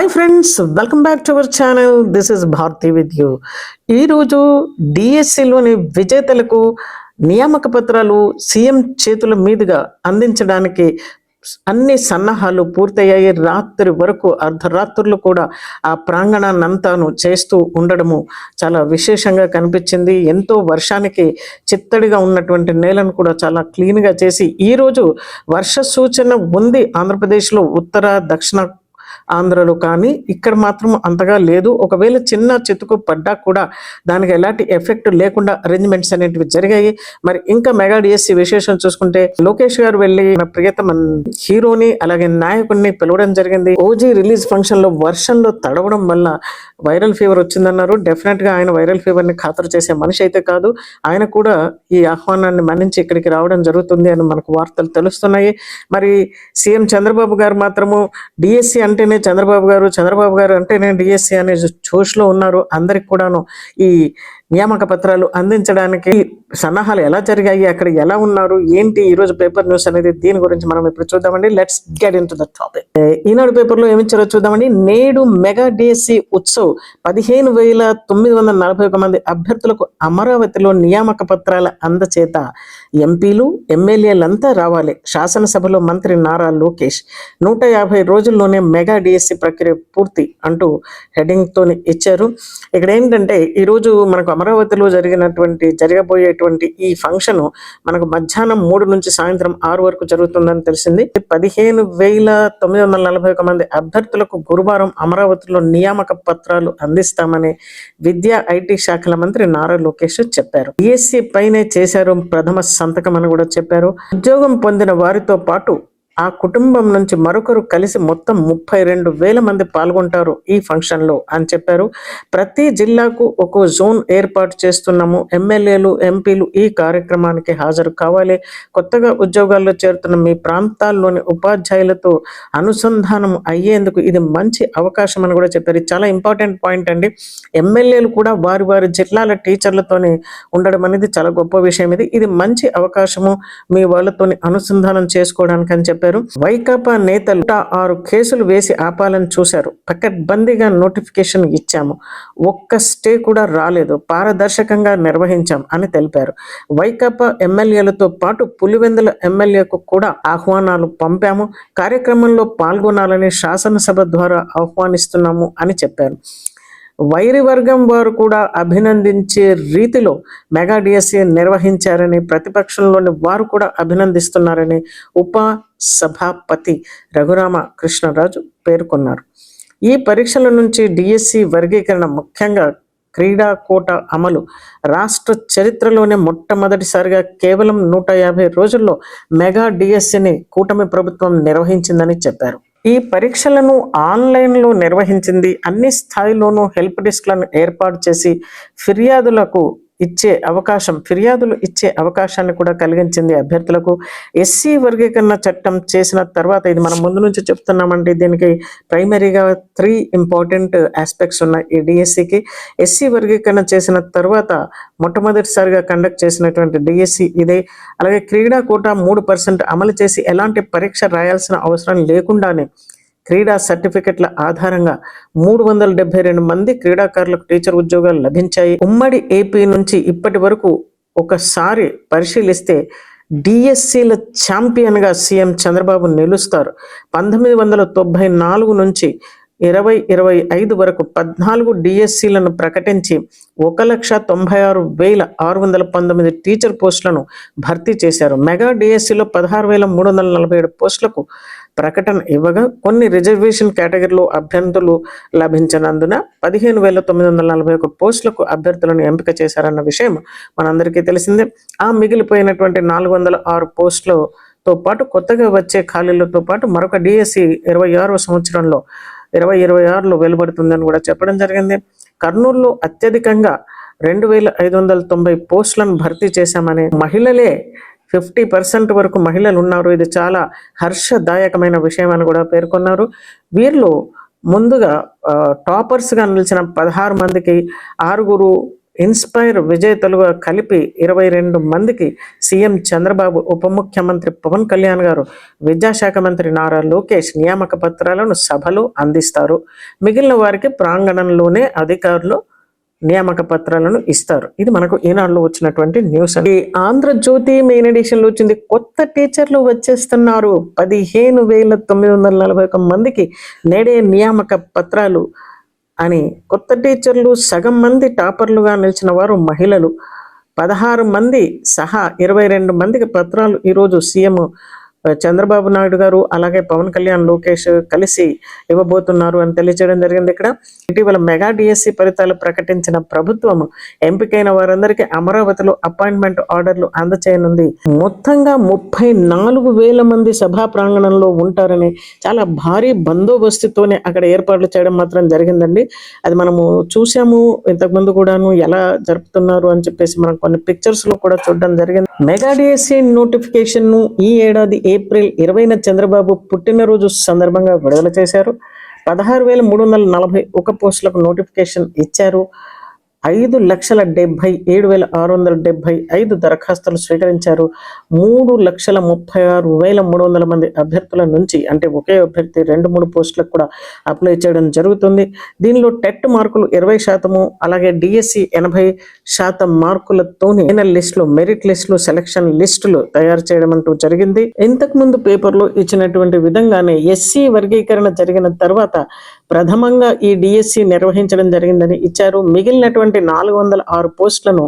Hi friends welcome back to our channel this is Bharathi with you ఈరోజు డిఎస్సిలోని విజేతలకు నియామక పత్రాలు సీఎం చేతుల మీదుగా అందించడానికి అన్ని సన్నాహాలు పూర్తయ్యాయి. రాత్రి వరకు అర్ధరాత్రులు కూడా ఆ ప్రాంగణాన్నంతాను చేస్తూ ఉండడము చాలా విశేషంగా కనిపించింది. ఎంతో వర్షానికి చిత్తడిగా ఉన్నటువంటి నేలను కూడా చాలా క్లీన్గా చేసి ఈరోజు వర్ష సూచన ఉంది ఆంధ్రప్రదేశ్లో ఉత్తర దక్షిణ ఆంధ్రలో కానీ ఇక్కడ మాత్రం అంతగా లేదు. ఒకవేళ చిన్న చితుకు పడ్డా కూడా దానికి ఎలాంటి ఎఫెక్ట్ లేకుండా అరేంజ్మెంట్స్ అనేటివి జరిగాయి. మరి ఇంకా మెగా డిఎస్సి విశేషం చూసుకుంటే లోకేష్ గారు వెళ్ళి మన ప్రియతమ హీరోని అలాగే నాయకుడిని పిలవడం జరిగింది. ఓజీ రిలీజ్ ఫంక్షన్లో వర్షంలో తడవడం వల్ల వైరల్ ఫీవర్ వచ్చిందన్నారు. డెఫినెట్గా ఆయన వైరల్ ఫీవర్ని ఖాతరు చేసే మనిషి అయితే కాదు. ఆయన కూడా ఈ ఆహ్వానాన్ని మన్నించి ఇక్కడికి రావడం జరుగుతుంది అని మనకు వార్తలు తెలుస్తున్నాయి. మరి సీఎం చంద్రబాబు గారు మాత్రము డిఎస్సి అంటేనే చంద్రబాబు గారు చంద్రబాబు గారు అంటేనే డిఎస్సి అనే జోష్లో ఉన్నారు. అందరికి కూడాను ఈ నియామక పత్రాలు అందించడానికి సన్నాహాలు ఎలా జరిగాయి అక్కడ ఎలా ఉన్నారు ఏంటి ఈ రోజు పేపర్ న్యూస్ అనేది దీని గురించి మనం ఇప్పుడు చూద్దామండి. Let's get into the topic Eenadu పేపర్లో ఏమిచ్చారో చూద్దామండి. నేడు మెగా డిఎస్సి ఉత్సవ్ పదిహేను వేల తొమ్మిది వందల నలభై ఒక మంది అభ్యర్థులకు అమరావతిలో నియామక పత్రాల అందచేత ఎంపీలు ఎమ్మెల్యేలంతా రావాలి. శాసనసభలో మంత్రి నారా లోకేష్ నూట యాభై రోజుల్లోనే మెగా డిఎస్సి ప్రక్రియ పూర్తి అంటూ హెడ్డింగ్ తోని ఇచ్చారు. ఇక్కడ ఏంటంటే ఈ రోజు మనకు అమరావతిలో జరిగినటువంటి జరగబోయేటువంటి ఈ ఫంక్షన్ మనకు మధ్యాహ్నం మూడు నుంచి సాయంత్రం ఆరు వరకు జరుగుతుందని తెలిసింది. పదిహేను వేల తొమ్మిది వందల నలభై ఒక మంది అభ్యర్థులకు గురువారం అమరావతిలో నియామక పత్రాలు అందిస్తామని విద్యా ఐటీ శాఖల మంత్రి నారా లోకేష్ చెప్పారు. డిఎస్సి పైనే చేశారు ప్రథమ సంతకం అని కూడా చెప్పారు. ఉద్యోగం పొందిన వారితో పాటు ఆ కుటుంబం నుంచి మరొకరు కలిసి మొత్తం ముప్పై రెండు వేల మంది పాల్గొంటారు ఈ ఫంక్షన్లో అని చెప్పారు. ప్రతి జిల్లాకు ఒక జోన్ ఏర్పాటు చేస్తున్నాము. ఎమ్మెల్యేలు ఎంపీలు ఈ కార్యక్రమానికి హాజరు కావాలి. కొత్తగా ఉద్యోగాల్లో చేరుతున్న మీ ప్రాంతాల్లోని ఉపాధ్యాయులతో అనుసంధానం అయ్యేందుకు ఇది మంచి అవకాశం అని కూడా చెప్పారు. చాలా ఇంపార్టెంట్ పాయింట్ అండి. ఎమ్మెల్యేలు కూడా వారి వారి జిల్లాల టీచర్లతోనే ఉండడం అనేది చాలా గొప్ప విషయం ఇది. ఇది మంచి అవకాశము మీ వాళ్ళతోని అనుసంధానం చేసుకోవడానికి అని చెప్పారు. వైకాపా నేతలు ఆరు కేసులు వేసి ఆపాలని చూశారు. పకడ్బందీగా నోటిఫికేషన్ ఇచ్చాము. ఒక్క స్టే కూడా రాలేదు. పారదర్శకంగా నిర్వహించాం అని తెలిపారు. వైకాపా ఎమ్మెల్యేలతో పాటు పులివెందుల ఎమ్మెల్యేకు కూడా ఆహ్వానాలు పంపాము. కార్యక్రమంలో పాల్గొనాలని శాసనసభ ద్వారా ఆహ్వానిస్తున్నాము అని చెప్పారు. వైరి వర్గం వారు కూడా అభినందించే రీతిలో మెగా డిఎస్సి నిర్వహించారని ప్రతిపక్షంలోని వారు కూడా అభినందిస్తున్నారని ఉప సభాపతి రఘురామ కృష్ణరాజు పేర్కొన్నారు. ఈ పరీక్షల నుంచి డిఎస్సి వర్గీకరణ ముఖ్యంగా క్రీడా కోట అమలు రాష్ట్ర చరిత్రలోనే మొట్టమొదటిసారిగా కేవలం నూట యాభై రోజుల్లో మెగా డిఎస్సిని కూటమి ప్రభుత్వం నిర్వహించిందని చెప్పారు. ఈ పరీక్షలను ఆన్లైన్లో నిర్వహించింది అన్ని స్థాయిలోనూ హెల్ప్ డెస్క్లను ఏర్పాటు చేసి ఫిర్యాదులకు ఇచ్చే అవకాశం ఫిర్యాదులు ఇచ్చే అవకాశాన్ని కూడా కలిగించింది అభ్యర్థులకు. ఎస్సీ వర్గీకరణ చట్టం చేసిన తర్వాత ఇది మనం ముందు నుంచి చెప్తున్నామంటే దీనికి ప్రైమరీగా త్రీ ఇంపార్టెంట్ ఆస్పెక్ట్స్ ఉన్నాయి ఈ డిఎస్సికి. ఎస్సీ వర్గీకరణ చేసిన తర్వాత మొట్టమొదటిసారిగా కండక్ట్ చేసినటువంటి డిఎస్సి ఇదే. అలాగే క్రీడా కోట మూడు పర్సెంట్ అమలు చేసి ఎలాంటి పరీక్ష రాయాల్సిన అవసరం లేకుండానే క్రీడా సర్టిఫికెట్ల ఆధారంగా మూడు వందల డెబ్బై రెండు మంది క్రీడాకారులకు టీచర్ ఉద్యోగాలు లభించాయి. ఉమ్మడి ఏపీ నుంచి ఇప్పటి వరకు ఒకసారి పరిశీలిస్తే డిఎస్సీల ఛాంపియన్గా సీఎం చంద్రబాబు నిలుస్తారు. పంతొమ్మిది వందల తొంభై నాలుగు నుంచి ఇరవై ఇరవై ఐదు వరకు పద్నాలుగు డిఎస్సీలను ప్రకటించి ఒక లక్ష తొంభై ఆరు వేల ఆరు వందల పంతొమ్మిది టీచర్ పోస్టులను భర్తీ చేశారు. మెగా డిఎస్సీలో పదహారు వేల మూడు వందల నలభై ఏడు పోస్టులకు ప్రకటన ఇవ్వగా కొన్ని రిజర్వేషన్ కేటగిరీలో అభ్యర్థులు లభించినందున పదిహేను వేల తొమ్మిది వందల నలభై ఒక పోస్టులకు అభ్యర్థులను ఎంపిక చేశారన్న విషయం మనందరికీ తెలిసిందే. ఆ మిగిలిపోయినటువంటి నాలుగు వందల ఆరు పోస్టులతో పాటు కొత్తగా వచ్చే ఖాళీలతో పాటు మరొక డిఎస్సి ఇరవై ఆరవ సంవత్సరంలో ఇరవై ఇరవై ఆరులో వెలువడుతుందని కూడా చెప్పడం జరిగింది. కర్నూలులో అత్యధికంగా రెండు వేల ఐదు వందల తొంభై పోస్టులను భర్తీ చేశామని మహిళలే ఫిఫ్టీ పర్సెంట్ వరకు మహిళలు ఉన్నారు ఇది చాలా హర్షదాయకమైన విషయం అని కూడా పేర్కొన్నారు. వీరిలో ముందుగా టాపర్స్గా నిలిచిన పదహారు మందికి ఆరుగురు ఇన్స్పైర్ విజేతలుగా కలిపి ఇరవై రెండు మందికి సీఎం చంద్రబాబు ఉప ముఖ్యమంత్రి పవన్ కళ్యాణ్ గారు విద్యాశాఖ మంత్రి నారా లోకేష్ నియామక పత్రాలను సభలో అందిస్తారు. మిగిలిన వారికి ప్రాంగణంలోనే అధికారులు నియామక పత్రాలను ఇస్తారు. ఇది మనకు ఈనాడులో వచ్చినటువంటి న్యూస్ అండి. ఆంధ్రజ్యోతి మెయిన్ ఎడిషన్లో వచ్చింది. కొత్త టీచర్లు వచ్చేస్తున్నారు. పదిహేను వేల తొమ్మిది వందల నలభై ఒక మందికి నేడే నియామక పత్రాలు అని కొత్త టీచర్లు సగం మంది టాపర్లుగా నిలిచిన వారు మహిళలు. పదహారు మంది సహా ఇరవై రెండు మందికి పత్రాలు ఈరోజు సీఎం చంద్రబాబు నాయుడు గారు అలాగే పవన్ కళ్యాణ్ లోకేష్ కలిసి ఇవ్వబోతున్నారు అని తెలియజేయడం జరిగింది ఇక్కడ. ఇటీవల మెగా డిఎస్సి ఫలితాలు ప్రకటించిన ప్రభుత్వం ఎంపికైన వారందరికీ అమరావతిలో అపాయింట్మెంట్ ఆర్డర్లు అందచేయనుంది. మొత్తంగా ముప్పై నాలుగు వేల మంది సభా ప్రాంగణంలో ఉంటారని చాలా భారీ బందోబస్తుతోనే అక్కడ ఏర్పాట్లు చేయడం మాత్రం జరిగిందండి. అది మనము చూసాము. ఇంతకుముందు కూడాను ఎలా జరుపుతున్నారు అని చెప్పేసి మనం కొన్ని పిక్చర్స్లో కూడా చూడడం జరిగింది. మెగా డిఎస్సి నోటిఫికేషన్ను ఈ ఏడాది ఏప్రిల్ ఇరవైన చంద్రబాబు పుట్టినరోజు సందర్భంగా విడుదల చేశారు. పదహారు వేల మూడు వందల నలభై ఒక పోస్టులకు నోటిఫికేషన్ ఇచ్చారు. ఐదు లక్షల డెబ్బై ఏడు వేల ఆరు వందల డెబ్బై ఐదు దరఖాస్తులు స్వీకరించారు. మూడు లక్షల ముప్పై ఆరు వేల మూడు వందల మంది అభ్యర్థుల నుంచి అంటే ఒకే అభ్యర్థి రెండు మూడు పోస్టులకు కూడా అప్లై చేయడం జరుగుతుంది. దీనిలో టెట్ మార్కులు ఇరవై శాతము అలాగే డిఎస్సి ఎనభై శాతం మార్కులతోని ఫైనల్ లిస్టులు మెరిట్ లిస్టులు సెలక్షన్ లిస్టులు తయారు చేయడం అంటూ జరిగింది. ఇంతకు ముందు పేపర్లో ఇచ్చినటువంటి విధంగానే ఎస్సీ వర్గీకరణ జరిగిన తర్వాత ప్రథమంగా ఈ డిఎస్సి నిర్వహించడం జరిగిందని ఇచ్చారు. మిగిలినటువంటి నాలుగు వందల ఆరు పోస్టులను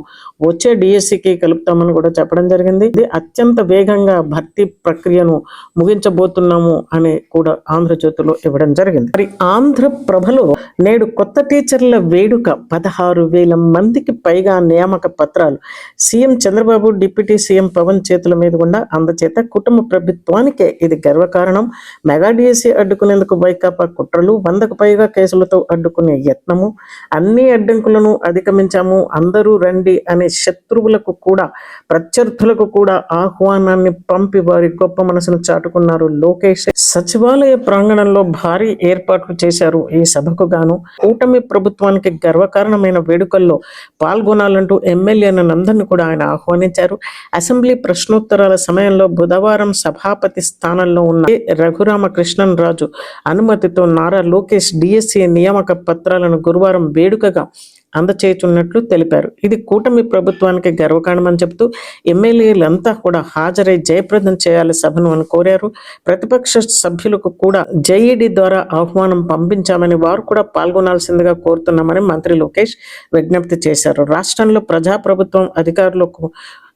వచ్చే డిఎస్సికి కలుపుతామని కూడా చెప్పడం జరిగింది. ఇది అత్యంత వేగంగా భర్తీ ప్రక్రియను ముగించబోతున్నాము అని కూడా ఆంధ్రజ్యోతిలో ఇవ్వడం జరిగింది. మరి ఆంధ్రప్రభలో నేడు కొత్త టీచర్ల వేడుక పదహారు వేల మందికి పైగా నియామక పత్రాలు CM Chandrababu deputy CM Pawan చేతుల మీద గుండా అందచేత కుటుంబ ప్రభుత్వానికే ఇది గర్వకారణం. మెగా డిఎస్సి అడ్డుకునేందుకు వైకాపా కుట్రలు వందకు పైగా కేసులతో అడ్డుకునే యత్నము. అన్ని అడ్డంకులను అధిగమించాము. అందరూ రండి అనే శత్రువులకు కూడా ప్రత్యర్థులకు కూడా ఆహ్వానాన్ని పంపి వారి గొప్ప మనసును చాటుకున్నారు లోకేష్. సచివాలయ ప్రాంగణంలో భారీ ఏర్పాట్లు చేశారు ఈ సభకు గాను. కూటమి ప్రభుత్వానికి గర్వకారణమైన వేడుకల్లో పాల్గొనాలంటూ ఎమ్మెల్యేలందరినీ కూడా ఆయన ఆహ్వానించారు. అసెంబ్లీ ప్రశ్నోత్తరాల సమయంలో బుధవారం సభాపతి స్థానంలో ఉన్న రఘురామకృష్ణన్ రాజు అనుమతితో నారా లోకేష్ డిఎస్సి నియామక పత్రాలను గురువారం వేడుకగా అందచేయుచున్నట్లు తెలిపారు. ఇది కూటమి ప్రభుత్వానికి గర్వకారణమని చెబుతూ ఎమ్మెల్యేలంతా కూడా హాజరై జయప్రదం చేయాలి సభను అని కోరారు. ప్రతిపక్ష సభ్యులకు కూడా జేఈడి ద్వారా ఆహ్వానం పంపించామని వారు కూడా పాల్గొనాల్సిందిగా కోరుతున్నామని మంత్రి లోకేష్ విజ్ఞప్తి చేశారు. రాష్ట్రంలో ప్రజాప్రభుత్వం అధికారులకు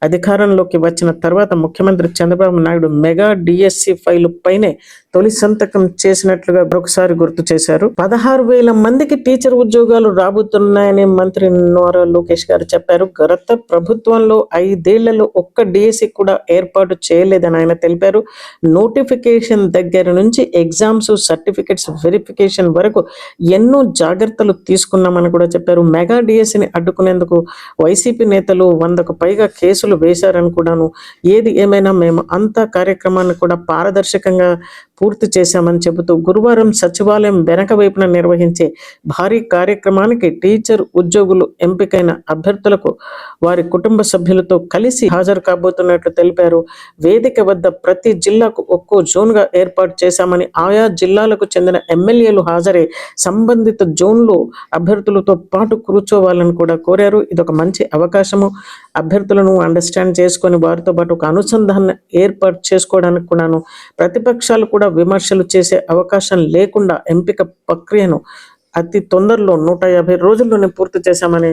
అధికారంలోకి వచ్చిన తర్వాత ముఖ్యమంత్రి Chandrababu Naidu mega DSC file పైనే తొలి సంతకం చేసినట్లుగా ఒకసారి గుర్తు చేశారు. పదహారు వేల మందికి టీచర్ ఉద్యోగాలు రాబోతున్నాయని మంత్రి నోరా లోకేష్ గారు చెప్పారు. గత ప్రభుత్వంలో ఐదేళ్ళలో ఒక్క డిఎస్సి కూడా ఏర్పాటు చేయలేదని ఆయన తెలిపారు. నోటిఫికేషన్ దగ్గర నుంచి ఎగ్జామ్స్ సర్టిఫికెట్స్ వెరిఫికేషన్ వరకు ఎన్నో జాగ్రత్తలు తీసుకున్నామని కూడా చెప్పారు. మెగా డిఎస్సిని అడ్డుకునేందుకు వైసీపీ నేతలు వందకు పైగా కేసు కేసులు వేశారని కూడాను ఏది ఏమైనా మేము అంతా కార్యక్రమాన్ని కూడా పారదర్శకంగా పూర్తి చేశామని చెబుతూ గురువారం సచివాలయం వెనక వైపున నిర్వహించే భారీ కార్యక్రమానికి టీచర్ ఉద్యోగులు ఎంపికైన అభ్యర్థులకు వారి కుటుంబ సభ్యులతో కలిసి హాజరు కాబోతున్నట్లు తెలిపారు. వేదిక వద్ద ప్రతి జిల్లాకు ఒక్కో జోన్గా ఏర్పాటు చేశామని ఆయా జిల్లాలకు చెందిన ఎమ్మెల్యేలు హాజరై సంబంధిత జోన్లో అభ్యర్థులతో పాటు కూర్చోవాలని కూడా కోరారు. ఇది ఒక మంచి అవకాశము. అభ్యర్థులను అండర్స్టాండ్ చేసుకొని వారితో పాటు ఒక అనుసంధానం ఏర్పాటు చేసుకోవడానికి కూడాను ప్రతిపక్షాలు కూడా విమర్శలు చేసే అవకాశం లేకుండా ఎంపిక ప్రక్రియను అతి తొందరలో నూట యాభై రోజుల్లోనే పూర్తి చేశామని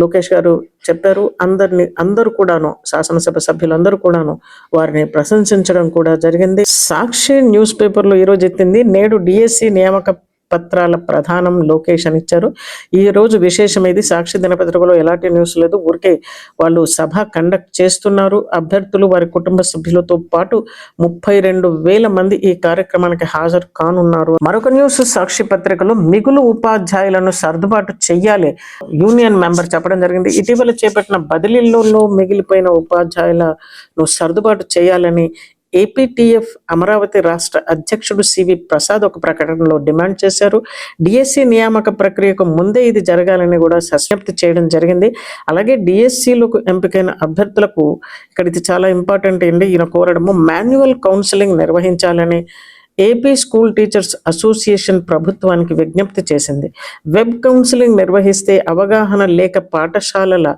లోకేష్ గారు చెప్పారు. అందరిని అందరూ కూడాను శాసనసభ సభ్యులందరూ కూడాను వారిని ప్రశంసించడం కూడా జరిగింది. సాక్షి న్యూస్ పేపర్లో ఈరోజు ఎత్తింది నేడు డిఎస్సి నియామక పత్రాల ప్రధానం లోకేష్ అని ఇచ్చారు. ఈ రోజు విశేషం ఇది సాక్షి దినపత్రికలో ఎలాంటి న్యూస్ లేదు. ఊరికే వాళ్ళు సభ కండక్ట్ చేస్తున్నారు. అభ్యర్థులు వారి కుటుంబ సభ్యులతో పాటు ముప్పై రెండు వేల మంది ఈ కార్యక్రమానికి హాజరు కానున్నారు. మరొక న్యూస్ సాక్షి పత్రికలో మిగులు ఉపాధ్యాయులను సర్దుబాటు చెయ్యాలి యూనియన్ మెంబర్ చెప్పడం జరిగింది. ఇటీవల చేపట్టిన బదిలీల్లో మిగిలిపోయిన ఉపాధ్యాయులను సర్దుబాటు చేయాలని ఏపీటీఎఫ్ అమరావతి రాష్ట్ర అధ్యక్షుడు సివి ప్రసాద్ ఒక ప్రకటనలో డిమాండ్ చేశారు. డిఎస్సి నియామక ప్రక్రియకు ముందే ఇది జరగాలని కూడా సస్యప్తి చేయడం జరిగింది. అలాగే డిఎస్సిలకు ఎంపికైన అభ్యర్థులకు ఇక్కడ ఇది చాలా ఇంపార్టెంట్ అండి. ఈయన కోరడము మాన్యువల్ కౌన్సిలింగ్ నిర్వహించాలని ఏపీ స్కూల్ టీచర్స్ అసోసియేషన్ ప్రభుత్వానికి విజ్ఞప్తి చేసింది. వెబ్ కౌన్సిలింగ్ నిర్వహిస్తే అవగాహన లేక పాఠశాలల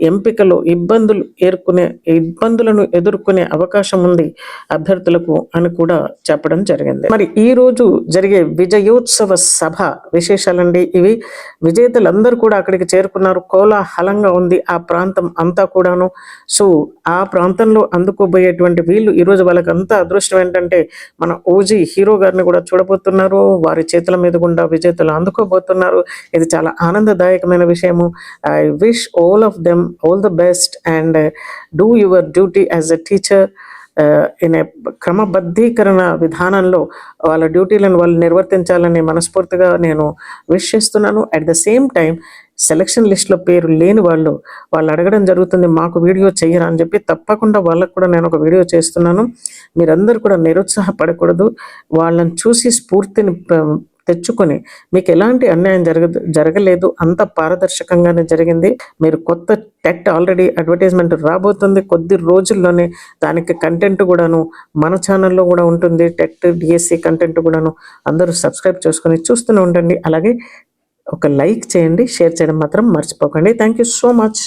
ఎంపికలో ఇబ్బందులు ఏర్కొనే ఇబ్బందులను ఎదుర్కొనే అవకాశం ఉంది అభ్యర్థులకు అని కూడా చెప్పడం జరిగింది. మరి ఈ రోజు జరిగే విజయోత్సవ సభ విశేషాలండి ఇవి. విజేతలందరూ కూడా అక్కడికి చేరుకున్నారు. కోలాహలంగా ఉంది ఆ ప్రాంతం అంతా కూడాను. సో ఆ ప్రాంతంలో అందుకోబోయేటువంటి వీళ్ళు ఈరోజు వాళ్ళకి అంతా అదృష్టం ఏంటంటే మన ఓజీ హీరో గారిని కూడా చూడబోతున్నారు. వారి చేతుల మీద గుండా విజేతలు అందుకోబోతున్నారు. ఇది చాలా ఆనందదాయకమైన విషయము. I wish all of them all the best and do your duty as a teacher in ఏ క్రమబద్ధీకరణ విధానంలో వాళ్ళ డ్యూటీలను వాళ్ళు నిర్వర్తించాలని మనస్ఫూర్తిగా నేను విష్ చేస్తున్నాను. At the same time selection లిస్ట్లో పేరు లేని వాళ్ళు వాళ్ళు అడగడం జరుగుతుంది మాకు వీడియో చేయరా అని చెప్పి తప్పకుండా వాళ్ళకు కూడా నేను ఒక వీడియో చేస్తున్నాను. మీరందరూ కూడా నిరుత్సాహపడకూడదు. వాళ్ళని చూసి స్ఫూర్తిని తెచ్చుకొని మీకు ఎలాంటి అన్యాయం జరగ జరగలేదు అంత పారదర్శకంగానే జరిగింది. మీరు కొత్త టెట్ ఆల్రెడీ అడ్వర్టైజ్మెంట్ రాబోతుంది. కొద్ది రోజుల్లోనే దానికి కంటెంట్ కూడాను మన ఛానల్లో కూడా ఉంటుంది. టెట్ డిఎస్సి కంటెంట్ కూడాను అందరూ సబ్స్క్రైబ్ చేసుకొని చూస్తూనే ఉండండి. అలాగే ఒక లైక్ చేయండి షేర్ చేయడం మాత్రం మర్చిపోకండి. Thank you so much.